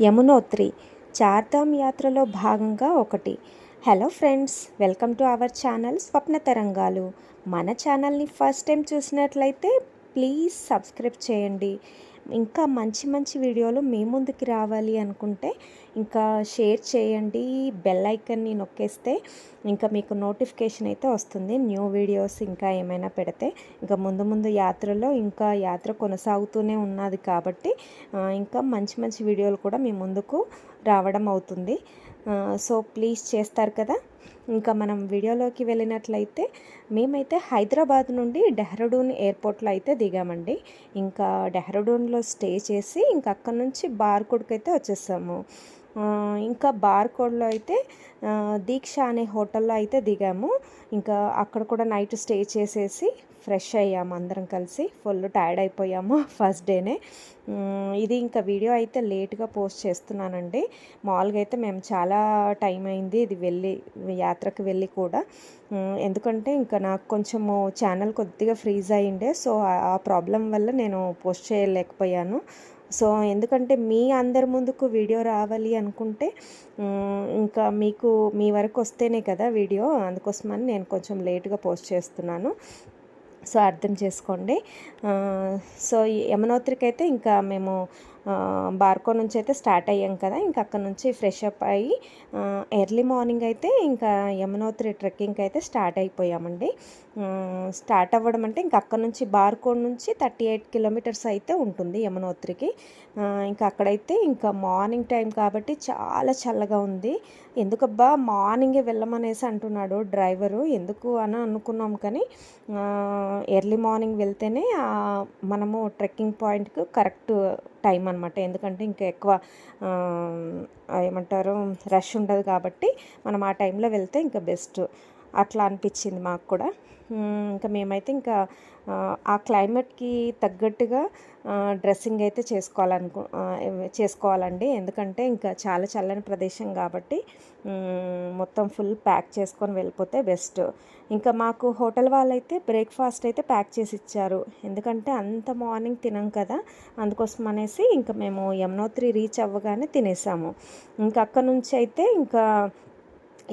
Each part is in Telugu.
యమునోత్రి చార్ధామ్ యాత్రలో భాగంగా ఒకటి. Hello friends welcome to our channel Swapna Tarangalu. మన ఛానల్ని ఫస్ట్ టైం చూసినట్లయితే ప్లీజ్ సబ్స్క్రైబ్ చేయండి. ఇంకా మంచి మంచి వీడియోలు మీ ముందుకి రావాలి అనుకుంటే ఇంకా షేర్ చేయండి. బెల్ ఐకన్ని నొక్కేస్తే ఇంకా మీకు నోటిఫికేషన్ అయితే వస్తుంది. న్యూ వీడియోస్ ఇంకా ఏమైనా పెడితే ఇంకా ముందు ముందు యాత్రలో ఇంకా యాత్ర కొనసాగుతూనే ఉన్నది కాబట్టి ఇంకా మంచి మంచి వీడియోలు కూడా మీ ముందుకు రావడం అవుతుంది. సో ప్లీజ్ చేస్తారు కదా. ఇంకా మనం వీడియోలోకి వెళ్ళినట్లయితే మేమైతే హైదరాబాద్ నుండి డెహ్రాడూన్ ఎయిర్పోర్ట్లో అయితే దిగామండి. ఇంకా డెహ్రాడూన్లో స్టే చేసి ఇంకా అక్కడ నుంచి బార్కోడ్కి అయితే వచ్చేసాము. ఇంకా బార్కోడ్లో అయితే దీక్ష అనే హోటల్లో అయితే దిగాము. ఇంకా అక్కడ కూడా నైట్ స్టే చేసేసి ఫ్రెష్ అయ్యాము అందరం కలిసి. ఫుల్ టైర్డ్ అయిపోయాము ఫస్ట్ డేనే. ఇది ఇంకా వీడియో అయితే లేట్గా పోస్ట్ చేస్తున్నానండి. మామూలుగా అయితే మేము చాలా టైం అయింది ఇది వెళ్ళి యాత్రకు వెళ్ళి కూడా. ఎందుకంటే ఇంకా నాకు కొంచెము ఛానల్ కొద్దిగా ఫ్రీజ్ అయ్యిండే. సో ఆ ప్రాబ్లం వల్ల నేను పోస్ట్ చేయలేకపోయాను. సో ఎందుకంటే మీ అందరి ముందుకు వీడియో రావాలి అనుకుంటే ఇంకా మీకు మీ వరకు వస్తేనే కదా వీడియో. అందుకోసమని నేను కొంచెం లేట్గా పోస్ట్ చేస్తున్నాను. సో అర్థం చేసుకోండి. సో యమునోత్రికి అయితే ఇంకా మేము బార్కో నుంచి అయితే స్టార్ట్ అయ్యాం కదా ఇంకా అక్కడ నుంచి ఫ్రెష్ అప్ అయ్యి ఎర్లీ మార్నింగ్ అయితే ఇంకా యమునోత్రి ట్రెక్కింగ్కి అయితే స్టార్ట్ అయిపోయామండి. స్టార్ట్ అవ్వడం అంటే ఇంకా అక్కడ నుంచి బార్కోడ్ నుంచి థర్టీ ఎయిట్ కిలోమీటర్స్ అయితే ఉంటుంది యమునోత్రికి. ఇంకా అక్కడైతే ఇంకా మార్నింగ్ టైం కాబట్టి చాలా చల్లగా ఉంది. ఎందుకబ్బా మార్నింగే వెళ్ళమనేసి అంటున్నాడు డ్రైవరు. ఎందుకు అని అనుకున్నాం కానీ ఎర్లీ మార్నింగ్ వెళ్తేనే మనము ట్రెక్కింగ్ పాయింట్కి కరెక్ట్ టైం అనమాట ఎందుకంటే ఇంకా ఎక్కువ ఏమంటారు రష్ ఉండదు కాబట్టి మనం ఆ టైంలో వెళ్తే ఇంకా బెస్ట్. అట్లా అనిపించింది మాకు కూడా. ఇంకా మేమైతే ఇంకా ఆ, క్లైమేట్కి తగ్గట్టుగా డ్రెస్సింగ్ అయితే చేసుకోవాలనుకు చేసుకోవాలండి. ఎందుకంటే ఇంకా చాలా చల్లని ప్రదేశం కాబట్టి మొత్తం ఫుల్ ప్యాక్ చేసుకొని వెళ్ళిపోతే బెస్ట్. ఇంకా మాకు హోటల్ వాళ్ళైతే బ్రేక్ఫాస్ట్ అయితే ప్యాక్ చేసి ఇచ్చారు. ఎందుకంటే అంత మార్నింగ్ తినాం కదా అందుకోసం అనేసి ఇంకా మేము యమునోత్రి రీచ్ అవ్వగానే తినేసాము. ఇంకా అక్కడ నుంచి అయితే ఇంకా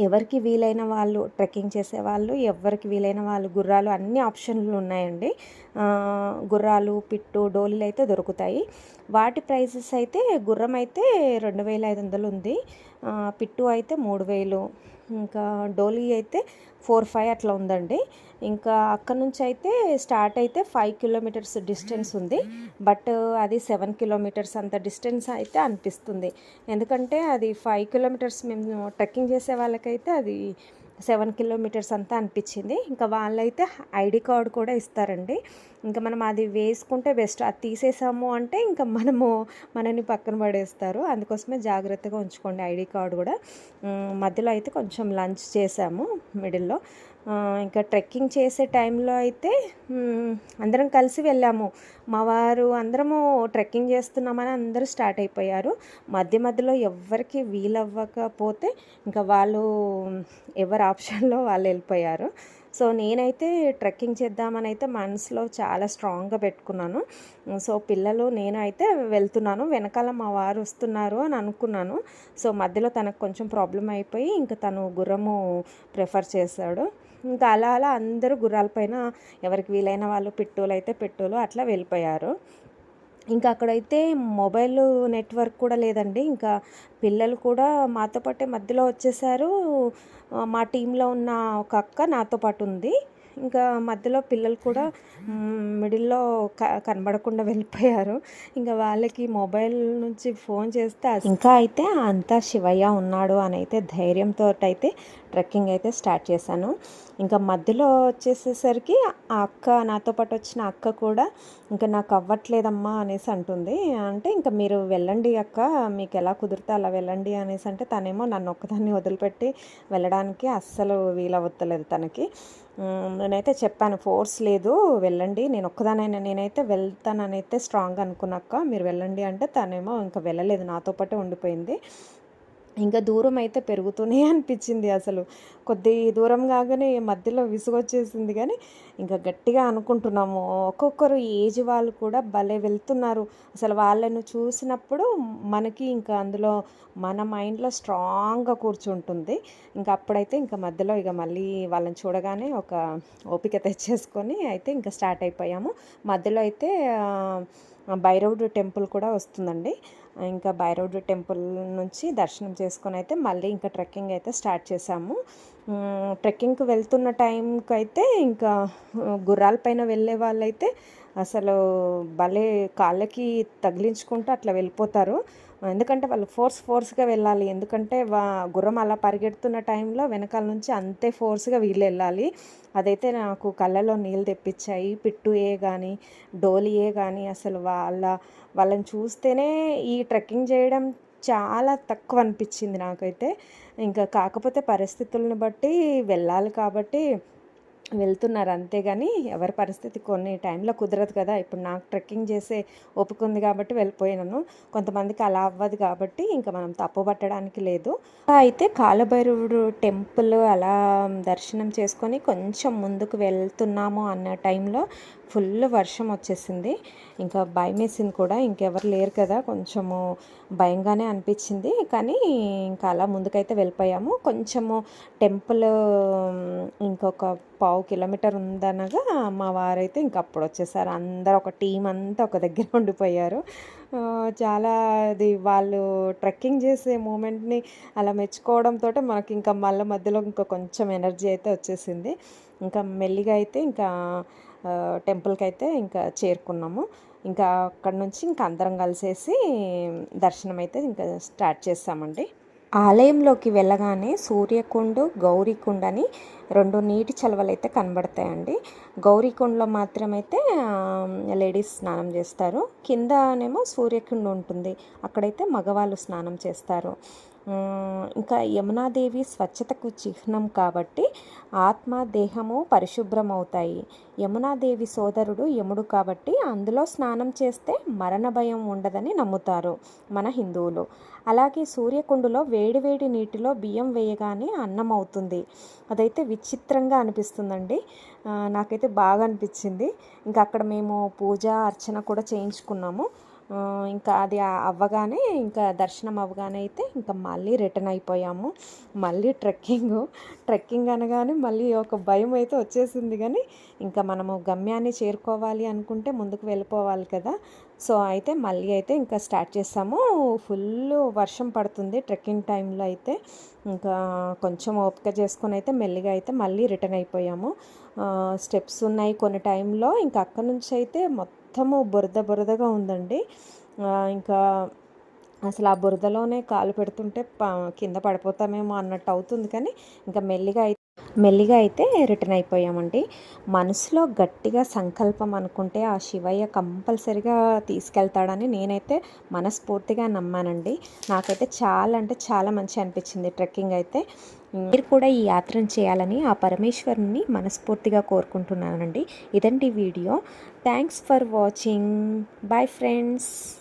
ఎవరికి వీలైన వాళ్ళు ట్రెక్కింగ్ చేసే వాళ్ళు ఎవరికి వీలైన వాళ్ళు గుర్రాలు అన్ని ఆప్షన్లు ఉన్నాయండి. గుర్రాలు పిట్టు డోలీలు అయితే దొరుకుతాయి. వాటి ప్రైసెస్ అయితే గుర్రం అయితే రెండు వేల ఐదు వందలు ఉంది. పిట్టు అయితే మూడు వేలు. ఇంకా డోలీ అయితే ఫోర్ ఫైవ్ అట్లా ఉందండి. ఇంకా అక్కడ నుంచి అయితే స్టార్ట్ అయితే ఫైవ్ కిలోమీటర్స్ డిస్టెన్స్ ఉంది. బట్ అది సెవెన్ కిలోమీటర్స్ అంత డిస్టెన్స్ అయితే అనిపిస్తుంది. ఎందుకంటే అది ఫైవ్ కిలోమీటర్స్ మేము ట్రెక్కింగ్ చేసే వాళ్ళకైతే అది సెవెన్ కిలోమీటర్స్ అంతా అనిపించింది. ఇంకా వాళ్ళైతే ఐడి కార్డ్ కూడా ఇస్తారండి. ఇంకా మనం అది వేసుకుంటే బెస్ట్. అది తీసేసాము అంటే ఇంకా మనము మనని పక్కన పడేస్తారు. అందుకోసమే జాగ్రత్తగా ఉంచుకోండి ఐడి కార్డు కూడా. మధ్యలో అయితే కొంచెం లంచ్ చేసాము మిడిల్లో. ఇంకా ట్రెక్కింగ్ చేసే టైంలో అయితే అందరం కలిసి వెళ్ళాము. మా వారు అందరము ట్రెక్కింగ్ చేస్తున్నామని అందరూ స్టార్ట్ అయిపోయారు. మధ్య మధ్యలో ఎవరికి వీలవ్వకపోతే ఇంకా వాళ్ళు ఎవరి ఆప్షన్లో వాళ్ళు వెళ్ళిపోయారు. సో నేనైతే ట్రెక్కింగ్ చేద్దామని అయితే మనసులో చాలా స్ట్రాంగ్గా పెట్టుకున్నాను. సో పిల్లలు నేను అయితే వెళ్తున్నాను. వెనకాల మా వారు వస్తున్నారు అని అనుకున్నాను. సో మధ్యలో తనకు కొంచెం ప్రాబ్లం అయిపోయి ఇంకా తను గుర్రము ప్రిఫర్ చేశాడు. ఇంకా అలా అలా అందరూ గుర్రాలపైన ఎవరికి వీలైన వాళ్ళు పిట్టోలు అయితే పిట్టోలు అట్లా వెళ్ళిపోయారు. ఇంకా అక్కడైతే మొబైల్ నెట్వర్క్ కూడా లేదండి. ఇంకా పిల్లలు కూడా మాతో పాటే మధ్యలో వచ్చేసారు. మా టీంలో ఉన్న ఒక అక్క నాతో పాటు ఉంది. ఇంకా మధ్యలో పిల్లలు కూడా మిడిల్లో కనబడకుండా వెళ్ళిపోయారు. ఇంకా వాళ్ళకి మొబైల్ నుంచి ఫోన్ చేస్తే ఇంకా అయితే అంతా శివయ్య ఉన్నాడు అని అయితే ధైర్యంతో అయితే ట్రెక్కింగ్ అయితే స్టార్ట్ చేశాను. ఇంకా మధ్యలో వచ్చేసేసరికి ఆ అక్క నాతో పాటు వచ్చిన అక్క కూడా ఇంకా నాకు అవ్వట్లేదమ్మా అనేసి అంటుంది. అంటే ఇంకా మీరు వెళ్ళండి అక్క మీకు ఎలా కుదిరితే అలా వెళ్ళండి అనేసి అంటే తనేమో నన్ను ఒక్కదాన్ని వదిలిపెట్టి వెళ్ళడానికి అస్సలు వీలవత్తలేదు తనకి. నేనైతే చెప్పాను ఫోర్స్ లేదు వెళ్ళండి. నేను ఒక్కదానైనా నేనైతే వెళ్తానని అయితే స్ట్రాంగ్ అనుకున్నాక మీరు వెళ్ళండి. అంటే తనేమో ఇంకా వెళ్ళలేదు నాతో పాటే ఉండిపోయింది. ఇంకా దూరం అయితే పెరుగుతూనే అనిపించింది అసలు. కొద్ది దూరం కాగానే మధ్యలో విసుగొచ్చేసింది కానీ ఇంకా గట్టిగా అనుకుంటున్నాము. ఒక్కొక్కరు ఏజ్ వాళ్ళు కూడా భలే వెళ్తున్నారు. అసలు వాళ్ళను చూసినప్పుడు మనకి ఇంకా అందులో మన మైండ్లో స్ట్రాంగ్గా కూర్చుంటుంది. ఇంకా అప్పుడైతే ఇంకా మధ్యలో ఇక మళ్ళీ వాళ్ళని చూడగానే ఒక ఓపిక తెచ్చేసుకొని అయితే ఇంకా స్టార్ట్ అయిపోయాము. మధ్యలో అయితే భైరవుడు టెంపుల్ కూడా వస్తుందండి. ఇంకా భైరవుడు టెంపుల్ నుంచి దర్శనం చేసుకొని అయితే మళ్ళీ ఇంకా ట్రెక్కింగ్ అయితే స్టార్ట్ చేసాము ట్రెక్కింగ్కి వెళ్తున్న టైంకి అయితే ఇంకా గుర్రాల పైన వెళ్ళే వాళ్ళైతే అసలు భలే కాళ్ళకి తగిలించుకుంటూ అట్లా వెళ్ళిపోతారు. ఎందుకంటే వాళ్ళు ఫోర్స్ ఫోర్స్గా వెళ్ళాలి. ఎందుకంటే వా గుర్రం అలా పరిగెడుతున్న టైంలో వెనకాల నుంచి అంతే ఫోర్స్గా వీళ్ళు వెళ్ళాలి. అదైతే నాకు కళ్ళలో నీళ్ళు తెప్పించాయి. పిట్టుయే కానీ డోలియే కానీ అసలు వాళ్ళ వాళ్ళని చూస్తేనే ఈ ట్రెక్కింగ్ చేయడం చాలా తక్కువ అనిపించింది నాకైతే. ఇంకా కాకపోతే పరిస్థితులను బట్టి వెళ్ళాలి కాబట్టి వెళ్తున్నారు అంతేగాని ఎవరి పరిస్థితి కొన్ని టైంలో కుదరదు కదా. ఇప్పుడు నాకు ట్రెక్కింగ్ చేసే ఓపిక ఉంది కాబట్టి వెళ్ళిపోయినాను కొంతమందికి అలా అవ్వదు కాబట్టి ఇంకా మనం తప్పు పట్టడానికి లేదు. అయితే కాలభైరవుడు టెంపుల్ అలా దర్శనం చేసుకొని కొంచెం ముందుకు వెళ్తున్నాము అన్న టైంలో ఫుల్ వర్షం వచ్చేసింది. ఇంకా భయమేసింది కూడా. ఇంకెవరు లేరు కదా. కొంచెము భయంగానే అనిపించింది. కానీ ఇంకా అలా ముందుకైతే వెళ్ళిపోయాము. కొంచెము టెంపుల్ ఇంకొక పావు కిలోమీటర్ ఉందనగా మా వారైతే ఇంక అప్పుడు వచ్చేసారు. అందరు ఒక టీం అంతా ఒక దగ్గర ఉండిపోయారు. చాలా అది వాళ్ళు ట్రెక్కింగ్ చేసే మూమెంట్ని అలా మెచ్చుకోవడంతో మనకి ఇంకా మళ్ళీ మధ్యలో ఇంకా కొంచెం ఎనర్జీ అయితే వచ్చేసింది. ఇంకా మెల్లిగా అయితే ఇంకా టెంపుల్కి అయితే ఇంకా చేరుకున్నాము. ఇంకా అక్కడ నుంచి ఇంకా అందరం కలిసేసి దర్శనం అయితే ఇంకా స్టార్ట్ చేస్తామండి ఆలయంలోకి వెళ్ళగానే సూర్యకుండు గౌరీకుండ అని రెండు నీటి చలవలు అయితే కనబడతాయండి. గౌరీకుండలో మాత్రమైతే లేడీస్ స్నానం చేస్తారు. కిందనేమో సూర్యకుండ ఉంటుంది. అక్కడైతే మగవాళ్ళు స్నానం చేస్తారు. ఇంకా యమునాదేవి స్వచ్ఛతకు చిహ్నం కాబట్టి ఆత్మ దేహము పరిశుభ్రం అవుతాయి యమునాదేవి సోదరుడు యముడు కాబట్టి అందులో స్నానం చేస్తే మరణ భయం ఉండదని నమ్ముతారు మన హిందువులు. అలాగే సూర్యకుండులో వేడివేడి నీటిలో బియ్యం వేయగానే అన్నం అవుతుంది అదైతే విచిత్రంగా అనిపిస్తుందండి. నాకైతే బాగా అనిపించింది. ఇంకా అక్కడ మేము పూజ అర్చన కూడా చేయించుకున్నాము. ఇంకా అది అవ్వగానే ఇంకా దర్శనం అవ్వగానే అయితే ఇంకా మళ్ళీ రిటర్న్ అయిపోయాము. మళ్ళీ ట్రెక్కింగ్. ట్రెక్కింగ్ అనగానే మళ్ళీ ఒక భయం అయితే వచ్చేసింది కానీ ఇంకా మనము గమ్యాన్ని చేరుకోవాలి అనుకుంటే ముందుకు వెళ్ళిపోవాలి కదా. సో అయితే మళ్ళీ అయితే ఇంకా స్టార్ట్ చేసాము ఫుల్ వర్షం పడుతుంది ట్రెక్కింగ్ టైంలో అయితే. ఇంకా కొంచెం ఓపిక చేసుకొని అయితే మెల్లిగా అయితే మళ్ళీ రిటర్న్ అయిపోయాము. స్టెప్స్ ఉన్నాయి కొన్ని టైంలో. ఇంకా అక్కడ నుంచి అయితే మొత్తం మొత్తము బురద బురదగా ఉందండి. ఇంకా అసలు ఆ బురదలోనే కాలు పెడుతుంటే ప- కింద పడిపోతామేమో అన్నట్టు అవుతుంది కానీ ఇంకా మెల్లిగా అయితే మెల్లిగా అయితే రిటర్న్ అయిపోయామండి. మనసులో గట్టిగా సంకల్పం అనుకుంటే ఆ శివయ్య కంపల్సరిగా తీసుకెళ్తాడని నేనైతే మనస్ఫూర్తిగా నమ్మానండి. నాకైతే చాలా అంటే చాలా మంచి అనిపించింది ట్రెక్కింగ్ అయితే. మీరు కూడా ఈ యాత్రను చేయాలని ఆ పరమేశ్వరుని మనస్ఫూర్తిగా కోరుకుంటున్నానండి. ఇదండి video. Thanks for watching bye friends